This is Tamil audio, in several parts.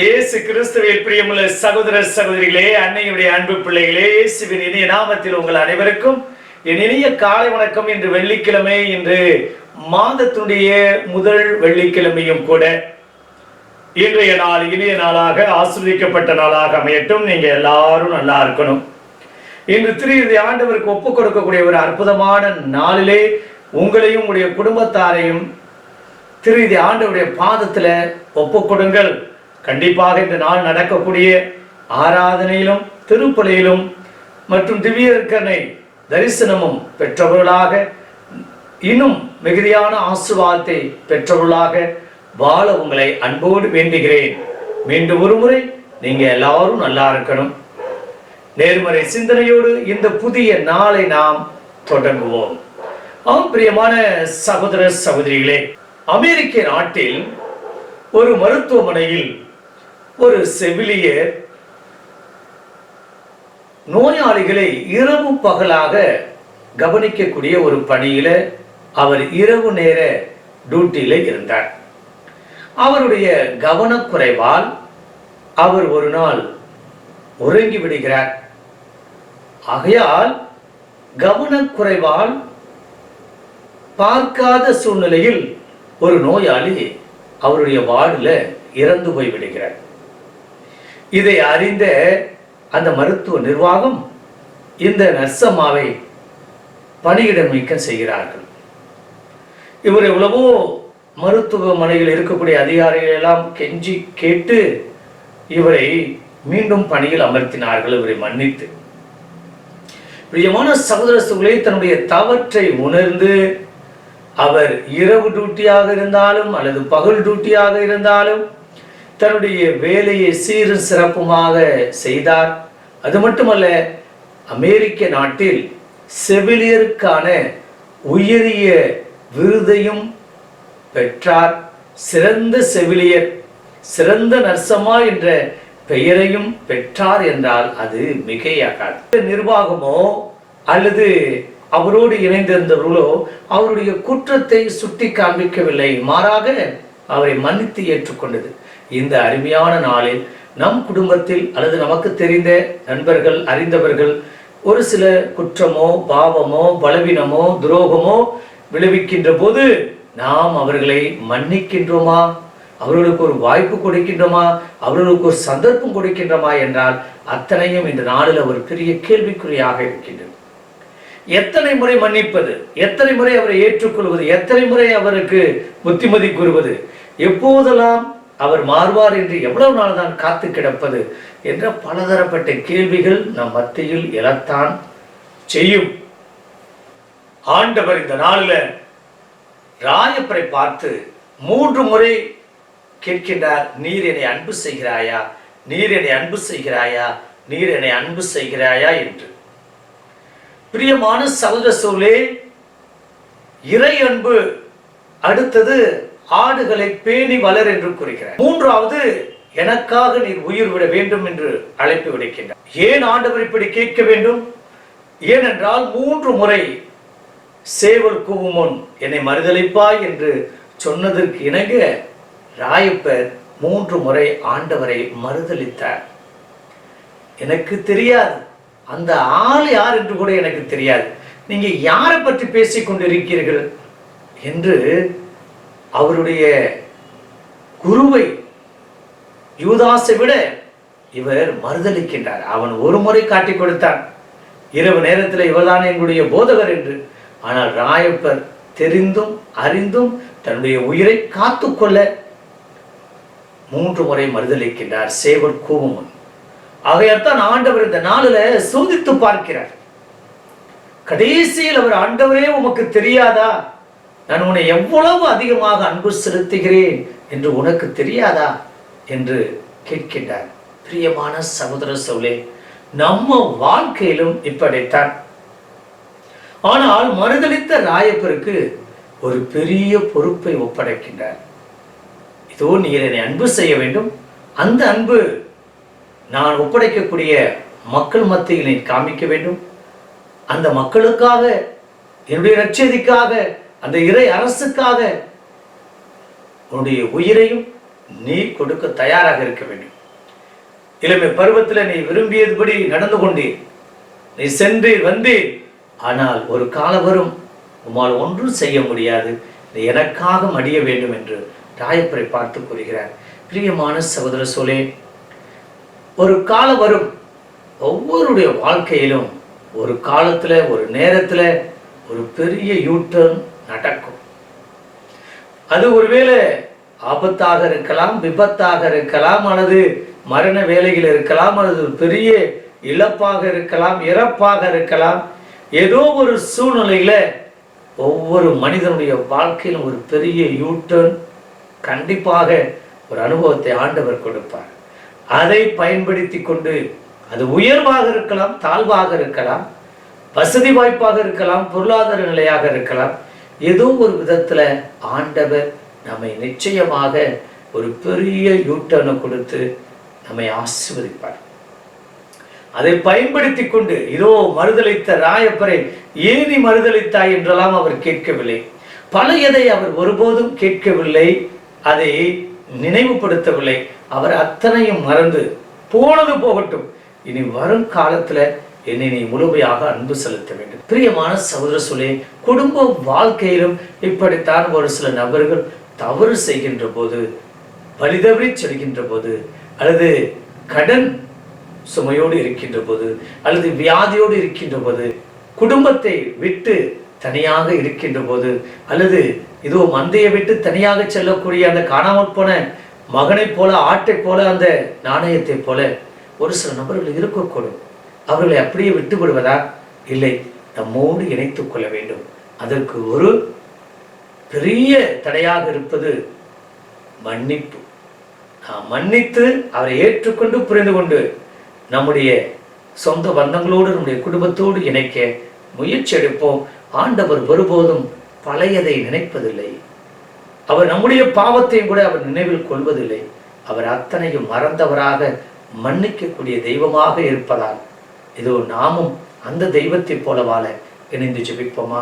இயேசு கிறிஸ்துவில் பிரியமுள்ள சகோதர சகோதரிகளே அன்னையுடைய அன்பு பிள்ளைகளே இயேசுவின் இனிய நாமத்தில் உங்கள் அனைவருக்கும் என் இனிய காலை வணக்கம். இன்று வெள்ளிக்கிழமை இன்று மாதத்துடைய முதல் வெள்ளிக்கிழமையும் கூட இன்றைய நாள் இனிய நாளாக ஆசிர்வதிக்கப்பட்ட நாளாக அமையட்டும். நீங்க எல்லாரும் நல்லா இருக்கணும். இன்று திரு ஆண்டவருக்கு ஒப்பு கொடுக்கக்கூடிய ஒரு அற்புதமான நாளிலே உங்களையும் உடைய குடும்பத்தாரையும் திரு ஆண்டவருடைய பாதத்துல ஒப்பு கொடுங்கள். கண்டிப்பாக இந்த நாள் நடக்கக்கூடிய ஆராதனையிலும் திருப்பலியிலும் மற்றும் திவ்யர்கனை தரிசனமும் பெற்றவர்களாக இன்னும் மிகுதியான ஆசீர்வாதத்தை பெற்றவர்களாக வாழ உங்களை அன்போடு வேண்டுகிறேன். மீண்டும் ஒரு முறை நீங்க எல்லாரும் நல்லா இருக்கணும். நேர்மறை சிந்தனையோடு இந்த புதிய நாளை நாம் தொடங்குவோம். ஆம் பிரியமான சகோதர சகோதரிகளே அமெரிக்க நாட்டில் ஒரு மருத்துவமனையில் ஒரு செவிலியர் நோயாளிகளை இரவு பகலாக கவனிக்கக்கூடிய ஒரு பணியில அவர் இரவு நேர டியூட்டியில இருந்தார். அவருடைய கவனக்குறைவால் அவர் ஒரு நாள் உறங்கி விடுகிறார். ஆகையால் கவனக்குறைவால் பார்க்காத சூழ்நிலையில் ஒரு நோயாளி அவருடைய வார்டில் இறந்து போய் விடுகிறார் இதை அறிந்த அந்த மருத்துவ நிர்வாகம் இந்த நர்சம்மாவை பணியிடம் நீக்கம் செய்கிறார்கள். இவர் எவ்வளவோ மருத்துவமனையில் இருக்கக்கூடிய அதிகாரிகள் எல்லாம் கெஞ்சி கேட்டு இவரை மீண்டும் பணியில் அமர்த்தினார்கள். இவரை மன்னித்து. பிரியமான சகோதர சகோதரி தன்னுடைய தவற்றை உணர்ந்து அவர் இரவு டியூட்டியாக இருந்தாலும் அல்லது பகல் டியூட்டியாக இருந்தாலும் தன்னுடைய வேலையை சீரும் சிறப்புமாக செய்தார். அது மட்டுமல்ல அமெரிக்க நாட்டில் செவிலியருக்கான உயரிய விருதையும் பெற்றார். சிறந்த செவிலியர் சிறந்த நர்சமா என்ற பெயரையும் பெற்றார் என்றால் அது மிகையாகாது. நிர்வாகமோ அல்லது அவரோடு இணைந்திருந்தவர்களோ அவருடைய குற்றத்தை சுட்டி காண்பிக்கவில்லை மாறாக அவரை மன்னித்து ஏற்றுக்கொண்டது. இந்த அருமையான நாளில் நம் குடும்பத்தில் அல்லது நமக்கு தெரிந்த நண்பர்கள் அறிந்தவர்கள் ஒரு சில குற்றமோ பாவமோ பலவீனமோ துரோகமோ விளைவிக்கின்ற போது நாம் அவர்களை மன்னிக்கின்றோமா? அவர்களுக்கு ஒரு வாய்ப்பு கொடுக்கின்றோமா? அவர்களுக்கு ஒரு சந்தர்ப்பம் கொடுக்கின்றோமா என்றால் அத்தனையும் இந்த நாளில் ஒரு பெரிய கேள்விக்குறியாக இருக்கின்றது. எத்தனை முறை மன்னிப்பது? எத்தனை முறை அவரை ஏற்றுக்கொள்வது? எத்தனை முறை அவருக்கு புத்திமதி கூறுவது? எப்போதெல்லாம் அவர் மாறுவார் என்று எவ்வளவு நாள் தான் காத்து கிடப்பது என்ற பலதரப்பட்ட கேள்விகள் நம் மத்தியில் எழத்தான் செய்யும். ஆண்டவர் இந்த நாளில் ராயப்பரை பார்த்து மூன்று முறை கேட்கின்றார் நீர் என்னை அன்பு செய்கிறாயா? நீர் என்னை அன்பு செய்கிறாயா? நீர் என்னை அன்பு செய்கிறாயா? என்று. பிரியமான சகோதர சோழே இறை அன்பு அடுத்தது ஆடுகளை பேணி வளர் என்று கூறுகிறார். மூன்றாவது எனக்காக நீர் உயிர் விட வேண்டும் என்று அழைப்பு விடுக்கின்றார். ஏன் ஆண்டவர் இப்படி கேட்க வேண்டும்? ஏனென்றால் மூன்று முறை சேவல் கூவும் என்னை மறுதளிப்பாய் என்று சொன்னதற்கு இணங்க ராயப்பர் மூன்று முறை ஆண்டவரை மறுதளித்தார் எனக்கு தெரியாது. அந்த ஆள் யார் என்று கூட எனக்கு தெரியாது. நீங்க யாரை பற்றி பேசிக் கொண்டிருக்கிறீர்கள்? என்று அவருடைய குருவை யூதாசை விட இவர் மறுதளிக்கின்றார். அவன் ஒரு முறை காட்டிக் கொடுத்தான். இரவு நேரத்தில் இவர்தான் எங்களுடைய போதகர் என்று. ஆனால் ராயப்பர் தெரிந்தும் அறிந்தும் தன்னுடைய உயிரை காத்துக்கொள்ள மூன்று முறை மறுதளிக்கின்றார். சேவர் கூவமுன் ஆகையால்தான் ஆண்டவர் இந்த நாளில் சோதித்து பார்க்கிறார். கடைசியில் அவர் ஆண்டவரே உமக்கு தெரியாதா? நான் உன்னை எவ்வளவு அதிகமாக அன்பு செலுத்துகிறேன் என்று உனக்கு தெரியாதா என்று கேட்கின்றார். பிரியமான சகோதர சோழே நம்ம வாழ்க்கையிலும் இப்படித்தான். ஆனால் மறுதளித்த ராயப்பருக்கு ஒரு பெரிய பொறுப்பை ஒப்படைக்கின்றார். இதோ நீர் என்னை அன்பு செய்ய வேண்டும். அந்த அன்பு நான் ஒப்படைக்கக்கூடிய மக்கள் மத்தியில் நீ காமிக்க வேண்டும். அந்த மக்களுக்காக என்னுடைய நற்செய்திக்காக அந்த இறை அரசுக்காக உன்னுடைய உயிரையும் நீ கொடுக்க தயாராக இருக்க வேண்டும். இளமை பருவத்தில் நீ விரும்பியதுபடி நடந்து கொண்டீர். நீ சென்று வந்தீர். ஆனால் ஒரு காலம் வரும் உம்மால் ஒன்றும் செய்ய முடியாது. நீ எனக்காக மடிய வேண்டும் என்று ராயப்பரை பார்த்து கூறுகிறார். பிரியமான சகோதர சோலே ஒரு காலம் வரும் ஒவ்வொருடைய வாழ்க்கையிலும் ஒரு காலத்தில் ஒரு நேரத்தில் ஒரு பெரிய யூட்டர்ன் நடக்கும். அது ஒருவேளை ஆபத்தாக இருக்கலாம் விபத்தாக இருக்கலாம் அல்லது மரண வேலையில் இருக்கலாம் அல்லது ஒரு பெரிய இழப்பாக இருக்கலாம் இறப்பாக இருக்கலாம். ஏதோ ஒரு சூழ்நிலையில ஒவ்வொரு மனிதனுடைய வாழ்க்கையிலும் ஒரு பெரிய யூட்டர்ன் கண்டிப்பாக ஒரு அனுபவத்தை ஆண்டவர் கொடுப்பார். அதை பயன்படுத்தி கொண்டு அது உயர்வாக இருக்கலாம் தாழ்வாக இருக்கலாம் வசதி வாய்ப்பாக இருக்கலாம் பொருளாதார நிலையாக இருக்கலாம். ஏதோ ஒரு விதத்துல ஆண்டவர் நம்மை நிச்சயமாக ஒரு பெரிய யூட்டர்னை கொடுத்து நம்மை ஆசிர்வதிப்பார். அதை பயன்படுத்தி கொண்டு இதோ மறுதளித்த ராயப்பரை ஏனி மறுதளித்தாய் என்றெல்லாம் அவர் கேட்கவில்லை. பழையதை அவர் ஒருபோதும் கேட்கவில்லை அதை நினைவுபடுத்தவில்லை. அவர் அத்தனையும் மறந்து போனது போகட்டும். இனி வரும் காலத்துல என்னை நீ முழுமையாக அன்பு செலுத்த வேண்டும். பிரியமான சகோதர சொல்லே குடும்ப வாழ்க்கையிலும் இப்படித்தான் ஒரு சில நபர்கள் தவறு செய்கின்ற போது வழிதவறி செல்கின்ற போது அல்லது கடன் சுமையோடு இருக்கின்ற போது அல்லது வியாதியோடு இருக்கின்ற போது குடும்பத்தை விட்டு தனியாக இருக்கின்ற போது அல்லது இதோ மந்தையை விட்டு தனியாக செல்லக்கூடிய அந்த காணாமல் போன மகனைப் போல ஆட்டைப் போல அந்த நாணயத்தைப் போல ஒரு சில நபர்கள் இருக்கக்கூடும். அவர்களை அப்படியே விட்டு விடுவதா இல்லை நம்மோடு இணைத்துக் கொள்ள வேண்டும். அதற்கு ஒரு பெரிய தடையாக இருப்பது மன்னிப்பு. நாம் மன்னித்து அவரை ஏற்றுக்கொண்டு புரிந்து கொண்டு நம்முடைய சொந்த பந்தங்களோடு நம்முடைய குடும்பத்தோடு இணைக்க முயற்சி எடுப்போம். ஆண்டவர் ஒருபோதும் பழையதை நினைப்பதில்லை. அவர் நம்முடைய பாவத்தையும் கூட அவர் நினைவில் கொள்வதில்லை. அவர் அத்தனையும் மறந்தவராக மன்னிக்கக்கூடிய தெய்வமாக இருப்பதால் இதோ நாமும் அந்த தெய்வத்தைப் போல வாழ இணைந்து ஜெபிப்போமா?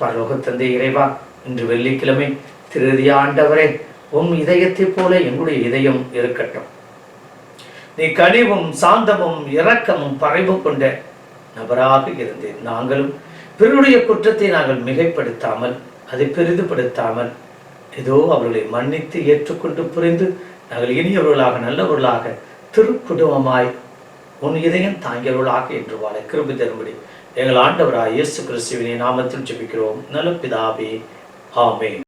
பரலோக தந்தை இறைவா இன்று வெள்ளிக்கிழமை திருதி ஆண்டவரே உம் இதயத்தைப் போல எங்களுடைய இதயம் இருக்கட்டும். நீ கனிவும் சாந்தமும் இரக்கமும் பறைவும் கொண்ட நபராக இருந்தேன். நாங்களும் பிறருடைய குற்றத்தை நாங்கள் மிகைப்படுத்தாமல் அதை பெரிதுபடுத்தாமல் ஏதோ அவர்களை மன்னித்து ஏற்றுக்கொண்டு புரிந்து நாங்கள் இனியவர்களாக நல்லவர்களாக திருக்குடும்பமாய் உன் இதயம் தாங்கியவர்களாக என்று வாழ கிருபி தரும்படி. எங்கள் ஆண்டவராய் இயேசு கிறிஸ்துவினை நாமத்தில் ஜெபிக்கிறோம். நல்ல பிதாவே ஆமென்.